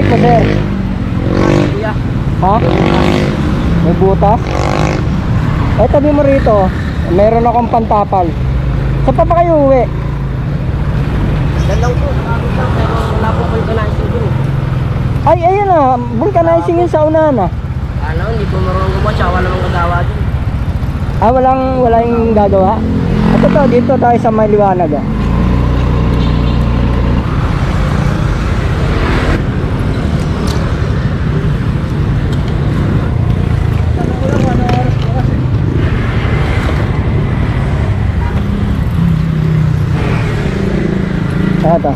bike mo, sir? Kuya. Ha? May butas? Ay, tabi mo rito. Meron akong pantapal. Saan pa ba kayo uwi? Lang po. Sabi lang. Pero wala po kanaisip dun eh. Ay, ayun na. Vulcanizing yun sa unahan ah. Ano, hindi po marunong gumawa. Tsaka wala namang gagawa dun. Ah, walang, walang gagawa? At ito, dito tayo sa may liwanag ah. Ito.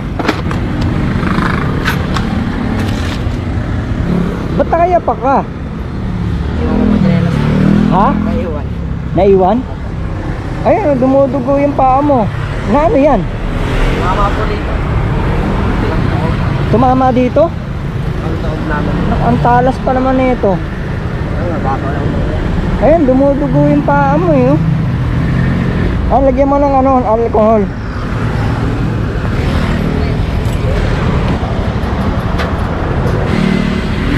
Ba't ka? Ko pa chinelas. Ha? Naiwan. Naiwan? Ayun, dumudugo yung paa mo. Na ano yan? Mama po dito. Tumama dito? Ang taon namin. Ang talas pa naman nito. Ayun, dumudugo yung paa mo eh. Ah, lagyan mo ng ano, alcohol.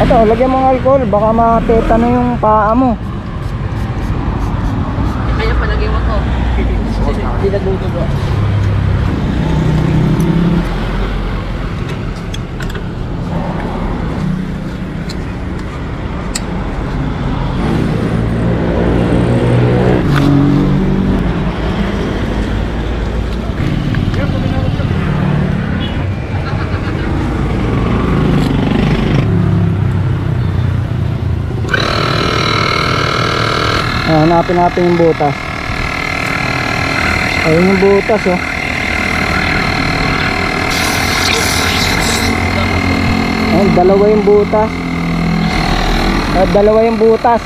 Ito, lagyan mo ng alcohol, baka mapeta na yung paa mo. Kaya palagay mo to. Hindi nagdudugo. Hanapin natin yung butas. Ayun yung butas oh. Ayun, dalawa yung butas. Ah, dalawa yung butas.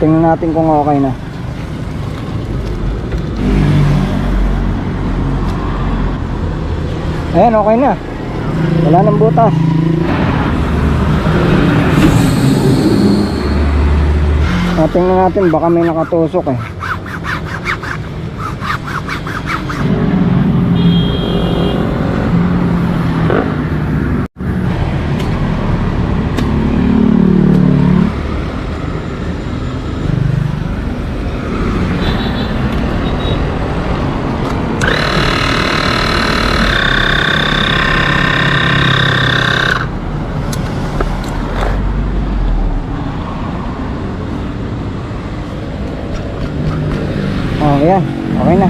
Natingnan natin kung okay na. Ayan, okay na. Wala nang butas. Natingnan natin, baka may nakatusok eh. Oh, ayan. Okay na.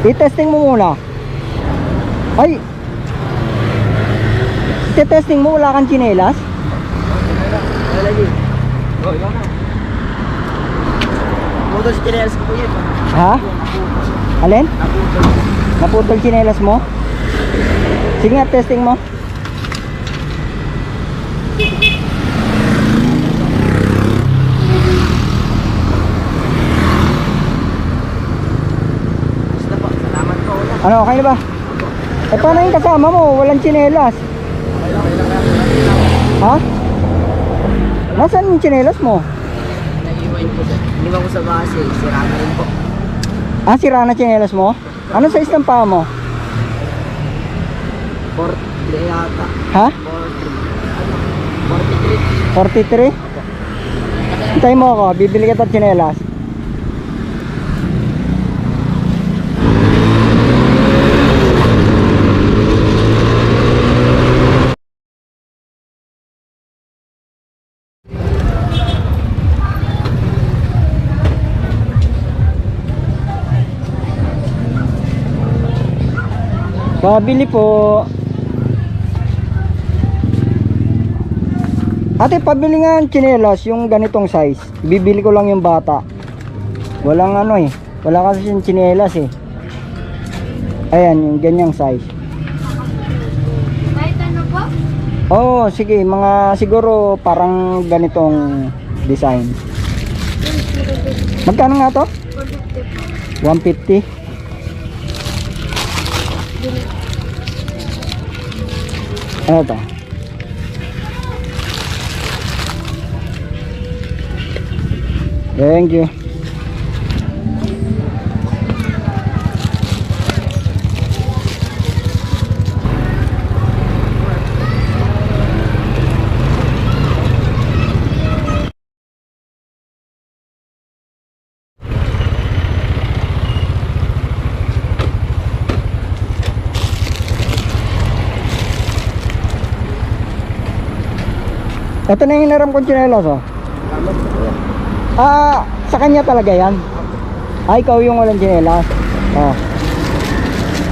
I-testing mo muna. Ay! I-testing mo, wala kang chinelas? Lalagay. Oh, ikaw na. Putol si chinelas ko po yun. Ha? Alin? Naputol. Naputol chinelas mo? Sige nga, testing mo. Basta po. Salamat po. Una. Ano, okay na ba? Eh, paano yung kasama mo? Walang chinelas. Ha? Nasaan yung chinelas mo? Nag-iwan ko doon. Iniwan ko sa base. Sira na rin po. Ah, sira na chinelas mo? Ano sa isang paa mo? 43 yata. Ha? 43. Ano? 43. 43? Hintay mo ako, bibili kita ng chinelas. Pabili po. Ate, pabili nga ng tsinelas, yung ganitong size. Bibili ko lang yung bata. Walang ano eh. Wala kasi yung tsinelas eh. Ayan, yung ganyang size. Kahit ano po? Oo, sige. Mga siguro parang ganitong design. Magkano nga to? 450 po. 150? Ano? Thank you. Ito na yung hinaram kong tsinelas oh. Ah, sa kanya talaga yan? Ah, ikaw yung walang tsinelas? Oh.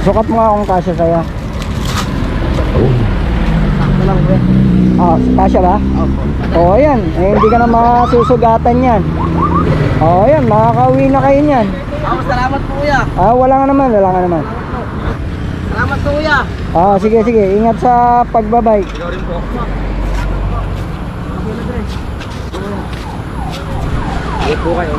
Sukat mo nga kung kasya sa'yo. Ah, kasya ba? Oo, oh, yan. Eh, hindi ka na masusugatan yan. Oo, oh, yan. Makakauwi na kayo yan. Ah, salamat po kuya. Ah, wala nga naman. Wala nga naman. Salamat po kuya. Ah, sige, sige. Ingat sa pagbabay. Ikaw rin po. Sige po kayo.